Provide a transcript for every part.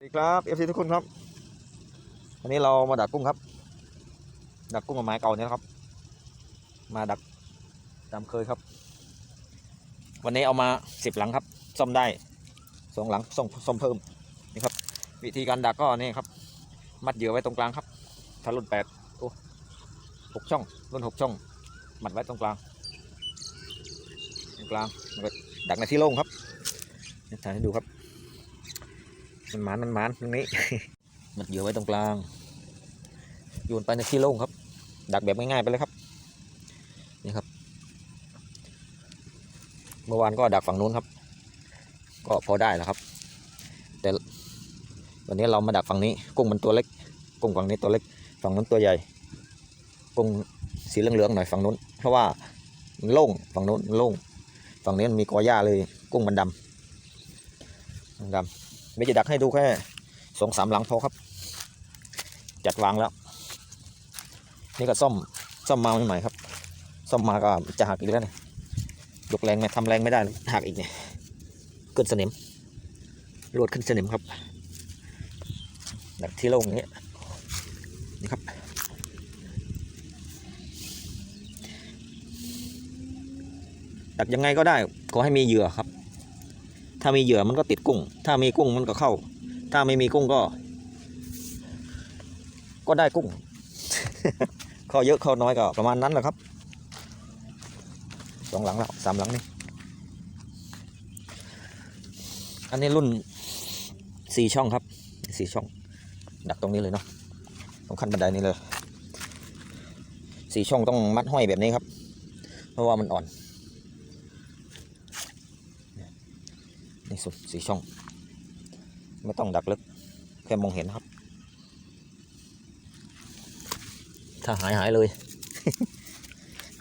สวัสดีครับเอฟซีทุกคนครับวันนี้เรามาดักกุ้งครับ ดักกุ้งกับไม้เก่าเนี่ยนะครับ มาดักตามเคยครับ วันนี้เอามาสิบหลังครับซ่อมได้สองหลังซ่อมซ่อมเพิ่มนี่ครับ วิธีการดักก็นี่ครับ มัดเหยื่อไว้ตรงกลางครับถ้ารุ่นแปดโอ้หกช่องรุ่นหกช่อง มัดไว้ตรงกลางตรงกลางดักในที่โล่งครับนี่ถ่ายให้ดูครับ มันหมานมันหมานตรงนี้ มัดเหยื่อไว้ตรงกลางโยนไปในที่โล่งครับ ดักแบบง่ายๆไปเลยครับ นี่ครับ เมื่อวานก็ดักฝั่งนู้นครับ ก็พอได้แล้วครับ แต่วันนี้เรามาดักฝั่งนี้ กุ้งมันตัวเล็ก กุ้งฝั่งนี้ตัวเล็ก ฝั่งนู้นตัวใหญ่ กุ้งสีเหลืองๆหน่อยฝั่งนู้น เพราะว่ามันโล่งฝั่งนู้นมันโล่ง ฝั่งนี้มันมีกอหญ้าเลย กุ้งมันดำมันดำ ไม่จะดักให้ดูแค่สองสามหลังพอครับ จัดวางแล้ว นี่ก็ซ่อมซ่อมมาใหม่ๆครับซ่อมมาก็จะหักอีกแล้วเนี่ยยกแรงไม่ทำแรงไม่ได้หักอีกเนี่ยขึ้นสนิมรวดขึ้นสนิมครับดักที่โล่งอย่างนี้นี่ครับดักยังไงก็ได้ขอให้มีเหยื่อครับ ถ้ามีเหยื่อมันก็ติดกุ้ง ถ้ามีกุ้งมันก็เข้า ถ้าไม่มีกุ้งก็ ก็ได้กุ้งข้อเยอะข้อน้อยก็ประมาณนั้นแหละครับสองหลังแล้วสามหลังนี่อันนี้รุ่นสี่ช่องครับสี่ช่อง ดักตรงนี้เลยเนาะตรงขั้นบันไดนี้เลยสี่ช่องต้องมัดห้อยแบบนี้ครับ เพราะว่ามันอ่อน สุดสีช่อง ไม่ต้องดักลึก แค่มองเห็นครับ ถ้าหายหายเลย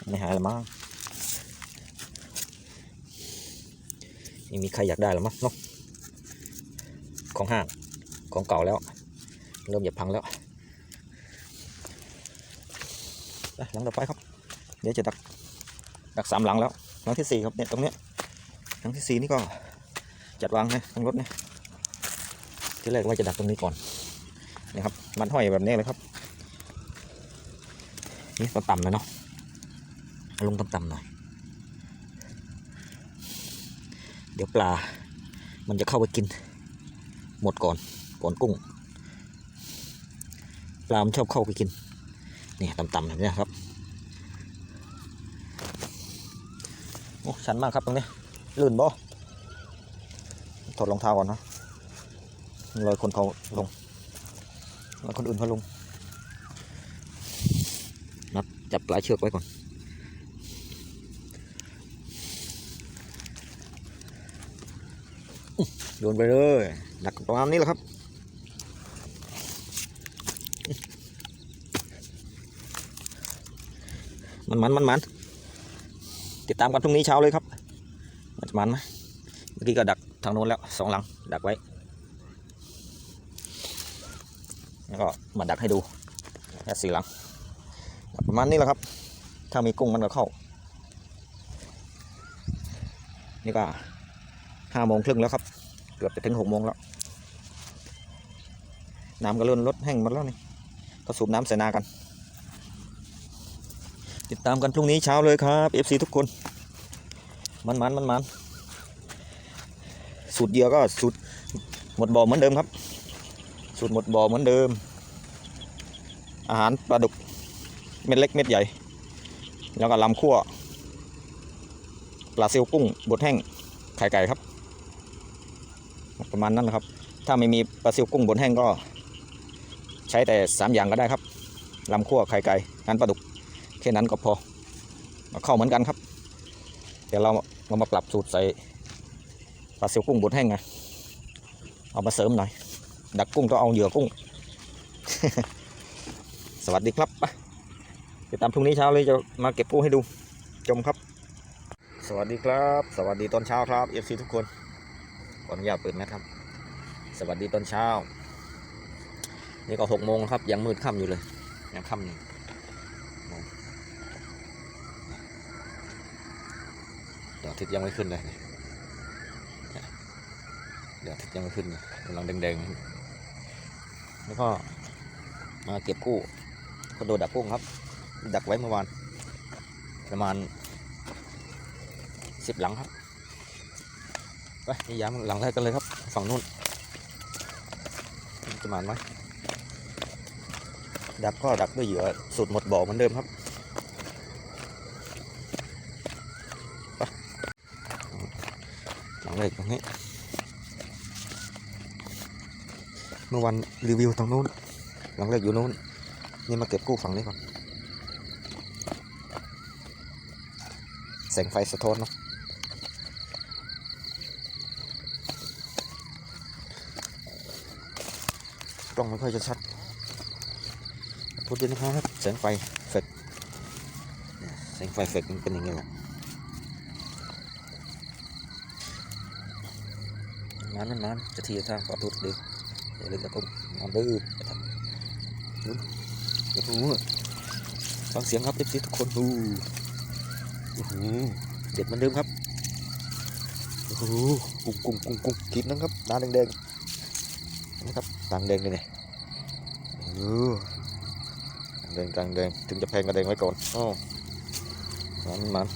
ไม่หายละมั้งไม่มีใครอยากได้หรือมั้งเนาะของห้างของเก่าแล้ว เริ่มจะพังแล้วไปหลังต่อไปครับ เดี๋ยวจะดักดักสามหลังแล้วหลังที่สี่ครับเนี่ยตรงเนี้ยหลังที่สี่นี่ก็ จัดวางนะทั้งรถนะที่แรกว่าจะดักตรงนี้ก่อนนะครับ มันห้อยแบบนี้เลยครับ นี่ต่ำๆเลยเนาะลงต่ำๆหน่อย เดี๋ยวปลา มันจะเข้าไปกิน หมดก่อน ก่อนกุ้ง ปลา มันชอบเข้าไปกิน นี่ต่ำๆแบบนี้ครับโอ้ชันมากครับตรงนี้ลื่นบ่ ถอดรองเท้าก่อนนะลอยคนเขาลงลอยคนอื่นเขาลงนับจับปลายเชือกไว้ก่อนโยนไปเลยดักประมาณนี้แหละครับมันมันมันมันติดตามกันพรุ่งนี้เช้าเลยครับมันจะมันไหมเมื่อกี้ก็ดัก ทางโน้นแล้วสองหลังดักไว้ แล้วก็มาดักให้ดูแค่สี่หลัง ประมาณนี้แหละครับ ถ้ามีกุ้งมันก็เข้า นี่ก็ห้าโมงครึ่งแล้วครับ เกือบจะถึงหกโมงแล้ว น้ำก็เริ่มลดแห้งมดแล้วนี่ก็สูบน้ำใส่นากัน ติดตามกันพรุ่งนี้เช้าเลยครับ FC ทุกคน มันมันมันมัน สูตรเหยื่อก็สูตรหมดบ่อเหมือนเดิมครับ สูตรหมดบ่อเหมือนเดิม อาหารปลาดุกเม็ดเล็กเม็ดใหญ่ แล้วก็ลำคั่วปลาซิวกุ้งบดแห้งไข่ไก่ครับ ประมาณนั้นนะครับ ถ้าไม่มีปลาซิวกุ้งบดแห้งก็ ใช้แต่สามอย่างก็ได้ครับลำคั่วไข่ไก่งานปลาดุกแค่นั้นก็พอเข้าเหมือนกันครับ เดี๋ยวเราเรามาปรับสูตรใส่ ปลาซิวกุ้งบดแห้งไงเอามาเสริมหน่อย ดักกุ้งต้องเอาเหยื่อกุ้ง สวัสดีครับไปติดตามพรุ่งนี้เช้าเลยจะมาเก็บกุ้งให้ดูชมครับ สวัสดีครับ สวัสดีตอนเช้าครับเอฟซีทุกคนขออนุญาตเปิดนะครับ สวัสดีตอนเช้า นี่ก็หกโมงครับยังมืดค่ำอยู่เลยยังค่ำอยู่เดี๋ยวอาทิตย์ยังไม่ขึ้นเลย ดี๋ยวยังไม่ขึ้นกำลังแดงๆแล้วก็มาเก็บกู้คอนโดดักกุ้งครับ ดักไว้เมื่อวาน ประมาณสิบหลังครับไปนี่ย้ำหลังแรกกันเลยครับ ฝั่งนู้นจะมาไหมดักก็ดักด้วยเหยื่อสูตรหมดบ่อเหมือนเดิมครับไปหลังแรกตรงนี้ เมื่อวันรีวิวตรงนู้น หลังแรกอยู่นู้น นี่มาเก็บกู้ฝั่งนี้ก่อน แสงไฟสะท้อนเนาะกล้องไม่ค่อยจะชัดพูดด้วยนะครับแสงไฟเฟกแสงไฟเฟกมันเป็นอย่างนี้แหละนานนานจะทีจะทางขอโทษดี อย่าลืมกระตุ้มนอนดื้ออย่าทำดูอย่าพูดฟังเสียงครับเอฟซีทุกคนดูโอ้โหเด็ดมือนเดิมครับโอ้โหกุ้งกุ้งกุ้งกุ้งกินนะครับตาแดงๆนะครับตาแดงเลยเนี่ยเออแดงกลางแดงถึงจะแพงก็แดงไว้ก่อนอ๋อมันมัน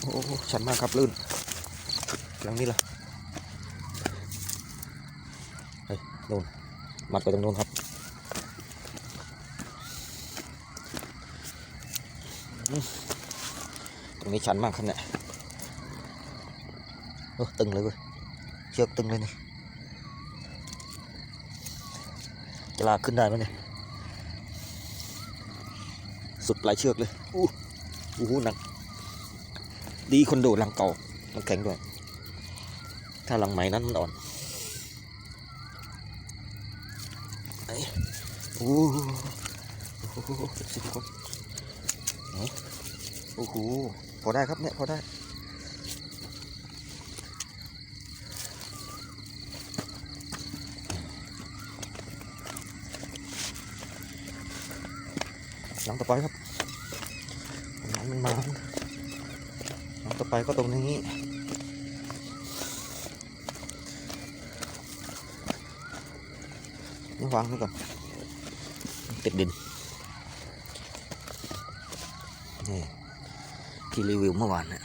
โอ้ชันมากครับลื่นหลังนี้ล่ะ เฮ้ยนู่นมัดไปตรงนู้นครับตรงนี้ชันมากครับเนี่ยโอ้ตึงเลยเว้ยเชือกตึงเลยนี่จะลากขึ้นได้ไหมเนี่ยสุดปลายเชือกเลยอู้อู้หูหนัก ดีคนโดดหลังเก่ามันแข็งด้วย ถ้าหลังใหม่นั้นมันอ่อน โอ้โหโอ้โหสิบคนโอ้โหพอได้ครับเนี่ยพอได้หลังต่อไปครับหลังมันมาหลังต่อไปก็ตรงนี้นี่วางไว้ก่อน ติดดินนี่ที่รีวิวเมื่อวานนะ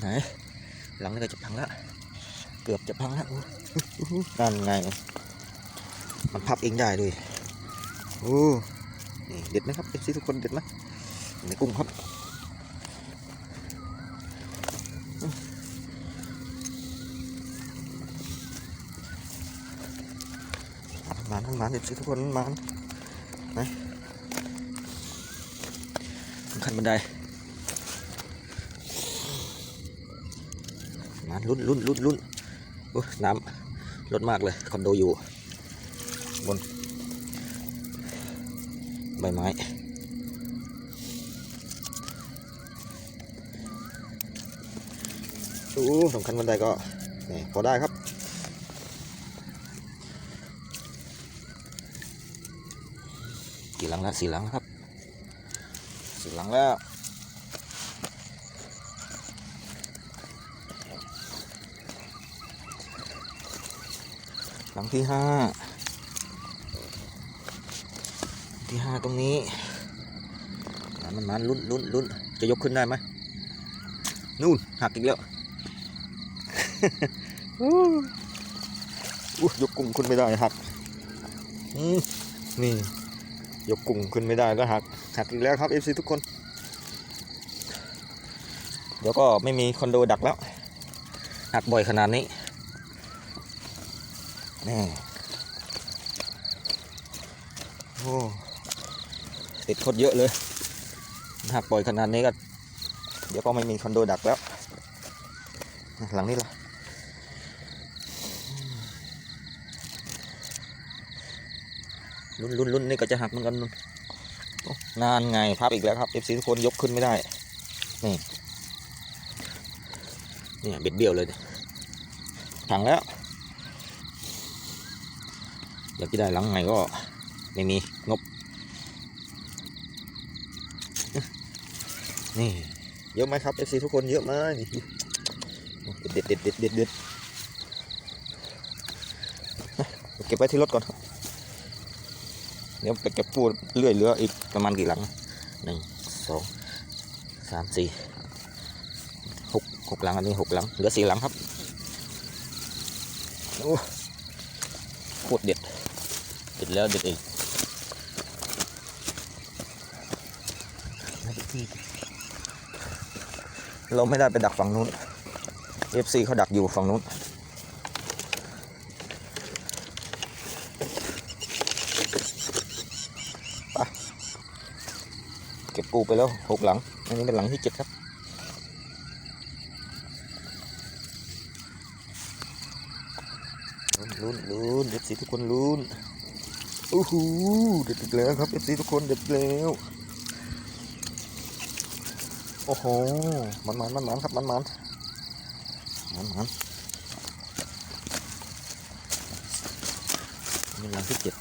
ไหนหลังนี้ก็จะพังแล้วเกือบจะพังแล้วนั่นไง มันพับเองได้ด้วยโอ้นี่เด็ดไหมครับเอฟซีทุกคนเด็ดไหมในกุ้งครับอืม มาทั้งมาเอฟซีทุกคนมาไหนขันบันไดมาลุ้นลุ้นลุ้นลุ้นโอ้น้ำลดมากเลยคอนโดอยู่ บน ใบไม้โอ้สำคัญบันไดก็นี่พอได้ครับ กี่ หลังแล้วสี่หลังครับสี่หลังแล้วหลังที่ห้าที่ห้าตรงนี้อะมันลุ้นลุ้นลุ้นจะยกขึ้นได้ไหมนู่นหักอีกแล้วอู้หูยกกุ้งขึ้นไม่ได้หักนี่ ยกกุ้งขึ้นไม่ได้ก็หักหักอีกแล้วครับเอฟซีทุกคน เดี๋ยวก็ไม่มีคอนโดดักแล้ว หักบ่อยขนาดนี้นี่โอ้ติดโคตรเยอะเลย หักปล่อยขนาดนี้ก็ เดี๋ยวก็ไม่มีคอนโดดักแล้ว หลังนี้ละ ลุ้นลุ้นลุ้นนี่ก็จะหักเหมือนกันนานไงพับอีกแล้วครับเอฟซีทุกคนยกขึ้นไม่ได้นี่เนี่ยเบ็ดเบี้ยวเลยเนี่ยพังแล้วอยากจะได้หลังใหม่ก็ไม่มีงบนี่เยอะไหมครับเอฟซีทุกคนเยอะไหมเด็ดเด็ดเด็ดเด็ดเด็ดเก็บไว้ที่รถก่อนครับ เดี๋ยวไปเก็บปูเรื่อยเหลืออีกประมาณกี่หลังหนึ่งสองสามสี่หกหกหลังอันนี้หกหลังเหลือสี่หลังครับโอ้โคตรเด็ดเด็ดแล้วเด็ดอีกเราไม่ได้ไปดักฝั่งนู้น FC เขาดักอยู่ฝั่งนู้น เก็บปูไปแล้วหกหลัง อันนี้เป็นหลังที่เจ็ดครับลุ้นลุ้นลุ้นเด็ดสีทุกคนลุ้นโอ้โหเด็ดอีกแล้วครับเอฟซีทุกคนเด็ดอีกแล้วโอ้โหมันมันมันมันครับมันมันมันมันนี่หลังที่เจ็ด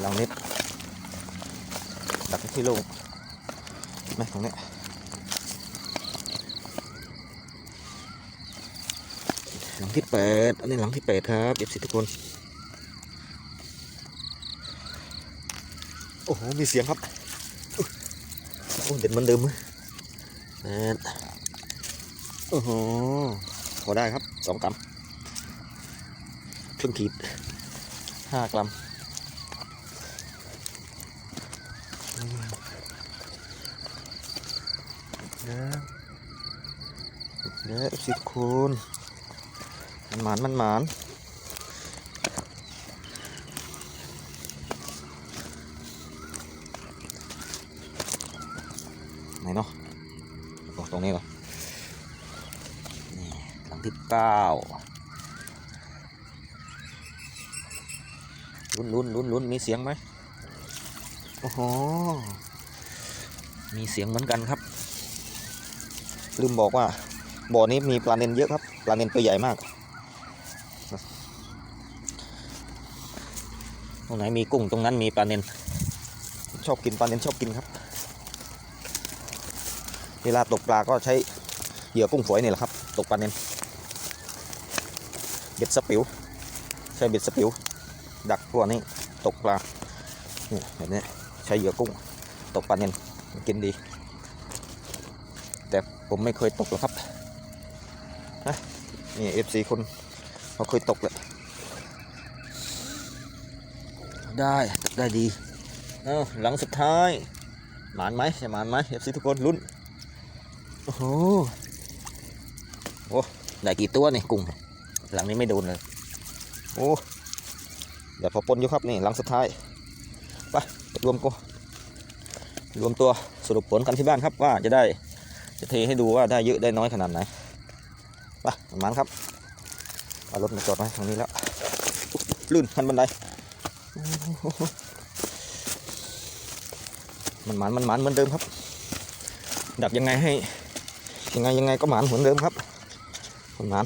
หลังนิดดัก ที่โล่งไหมตรงเนี้ยหลังที่แปดอันนี้หลังที่แปดครับเอฟซีทุกคน โอ้โห มีเสียงครับ โอ้เด็ดเหมันเดิมเลยแปดโอ้โหพอได้ครับสองกรัมครึ่งขีดห้ากรัมอืมเด้อ เด้อเอฟซีทุกคนมันหมานมันหมานไหนเนาะโอ้ตรงนี้เหรอนี่หลังที่เก้าลุ้นลุ้นลุ้นลุ้นมีเสียงไหมโอ้โห มีเสียงเหมือนกันครับ ลืมบอกว่า บ่อนี้มีปลาเนนเยอะครับ ปลาเนนตัวใหญ่มากตรงไหนมีกุ้งตรงนั้นมีปลาเนนชอบกินปลาเนนชอบกินครับ เวลาตกปลาก็ใช้เหยื่อกุ้งฝอยนี่แหละครับ ตกปลาเนนเบ็ดสปิวใช้เบ็ดสปิวดักพวกนี้ตกปลานี่แบบนี้ใช้เหยื่อกุ้งตกปลาเนนกินดี แต่ผมไม่เคยตกหรอกครับ นี่เอฟซีคนเขาเคยตกเลยได้ได้ดีเอ้าหลังสุดท้ายหมานไหมจะหมานไหมเอฟซีทุกคนลุ้นโอ้โหโอ้ได้กี่ตัวนี่กุ้งหลังนี้ไม่โดนเลยโอ้เดี๋ยวพอปนอยู่ครับนี่หลังสุดท้ายไปรวมกูรวมตัวสรุปผลกันที่บ้านครับว่าจะได้จะเทให้ดูว่าได้เยอะได้น้อยขนาดไหน ไปหมานครับเอารถมาจอดไว้ตรงนี้แล้วอุ๊ยลื่นพันบันไดมันหมานมันหมานเหมือนเดิมครับ ดักยังไงให้ยังไงยังไงก็หมานเหมือนเดิมครับมันหมาน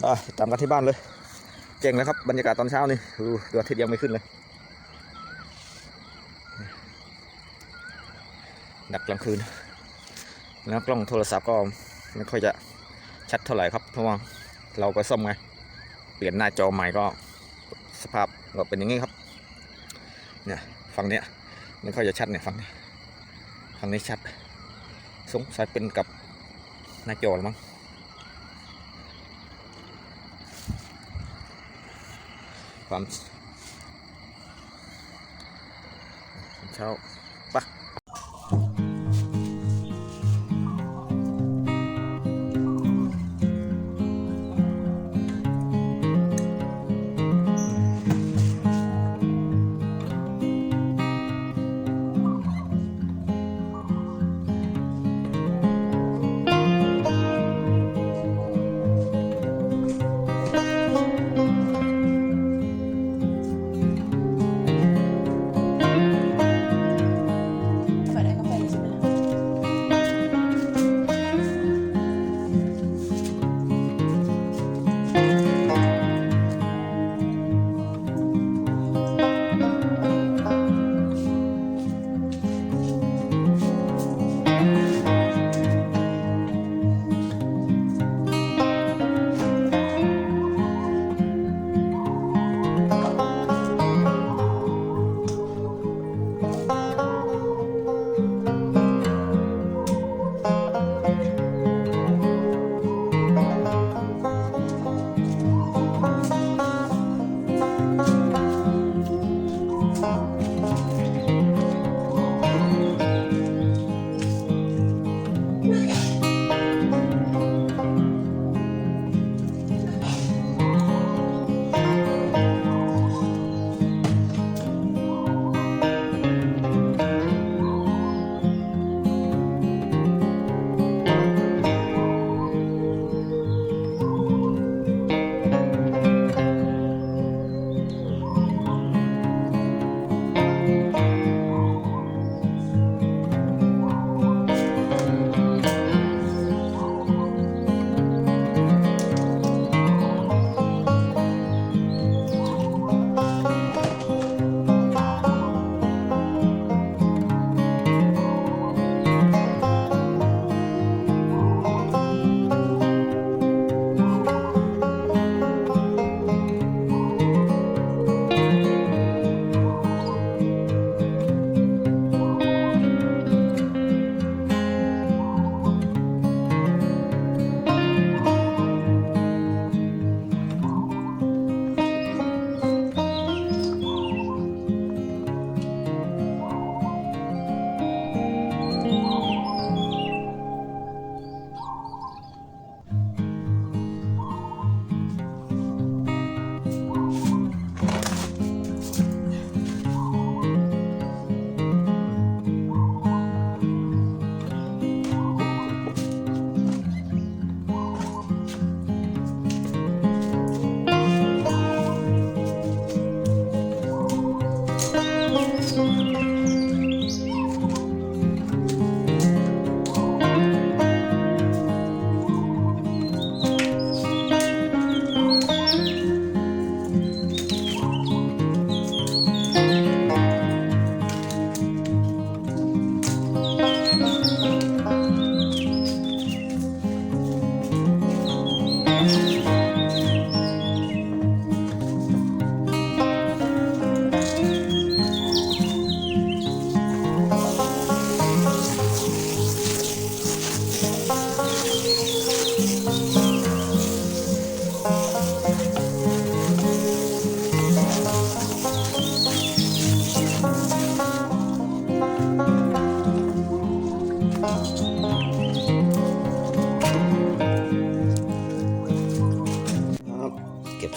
ได้ตามกันที่บ้านเลยเจ๋งแล้วครับบรรยากาศตอนเช้านี่ดูดวงอาทิตย์ยังไม่ขึ้นเลย ดักกลางคืน แล้วกล้องโทรศัพท์ก็ไม่ค่อยจะ ชัดเท่าไหร่ครับเพราะว่าเราก็ซ่อมไงเปลี่ยนหน้าจอใหม่ก็สภาพก็เป็นอย่างนี้ครับเนี่ยฝั่งเนี้ยไม่ค่อยจะชัดเนี่ยฝั่งนี้ฝั่งนี้ชัดสงสัยเป็นกับหน้าจอหรือมั้งความเช้า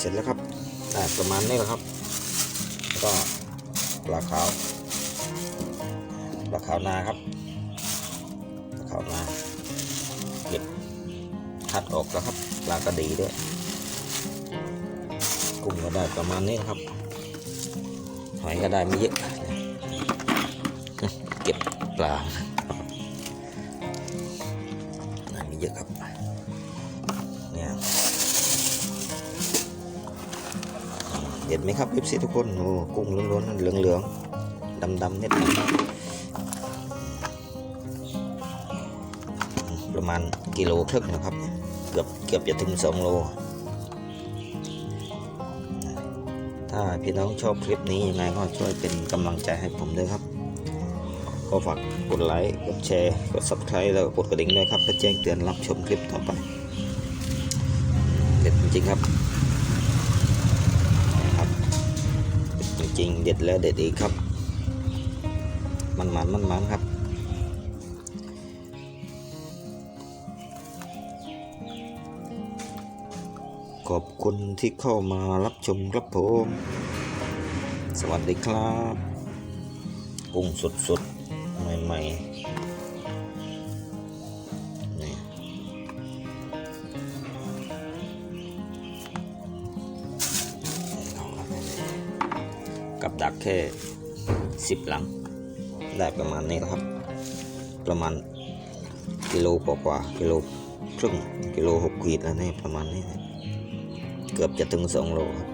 เสร็จแล้วครับประมาณนี้แหละครับ แล้วก็ปลาขาวปลาขาวนาครับปลาขาวนาเก็บคัดออกแล้วครับปลากระดีด้วยกุ้งก็ได้ประมาณนี้ครับหอยก็ได้ไม่เยอะเก็บปลา เห็นไหมครับเอฟซีทุกคนโอ้กุ้งล้วนๆเหลืองๆดำๆเน็ดประมาณกิโลครึ่งนะครับ เกือบเกือบจะถึงสองโล ถ้าพี่น้องชอบคลิปนี้ยังไงก็ช่วยเป็นกำลังใจให้ผมด้วยครับก็ฝากกดไลค์ กดแชร์ กด subscribe แล้วกดกระดิ่งด้วยครับ เพื่อแจ้งเตือนรับชมคลิปต่อไป เด็ดจริงครับ ริงๆเด็ดแล้วเด็ดอีกครับ มันมันมันมันๆครับ ขอบคุณที่เข้ามารับชมครับผม สวัสดีครับ กุ้งสดๆ ใหม่ ๆ แค่สิบหลัง ได้ประมาณนี้นะครับ ประมาณกิโลกว่ากว่ากิโลครึ่งกิโลหกขีดแล้วนี่ประมาณนี้ เกือบจะถึงสองโลครับ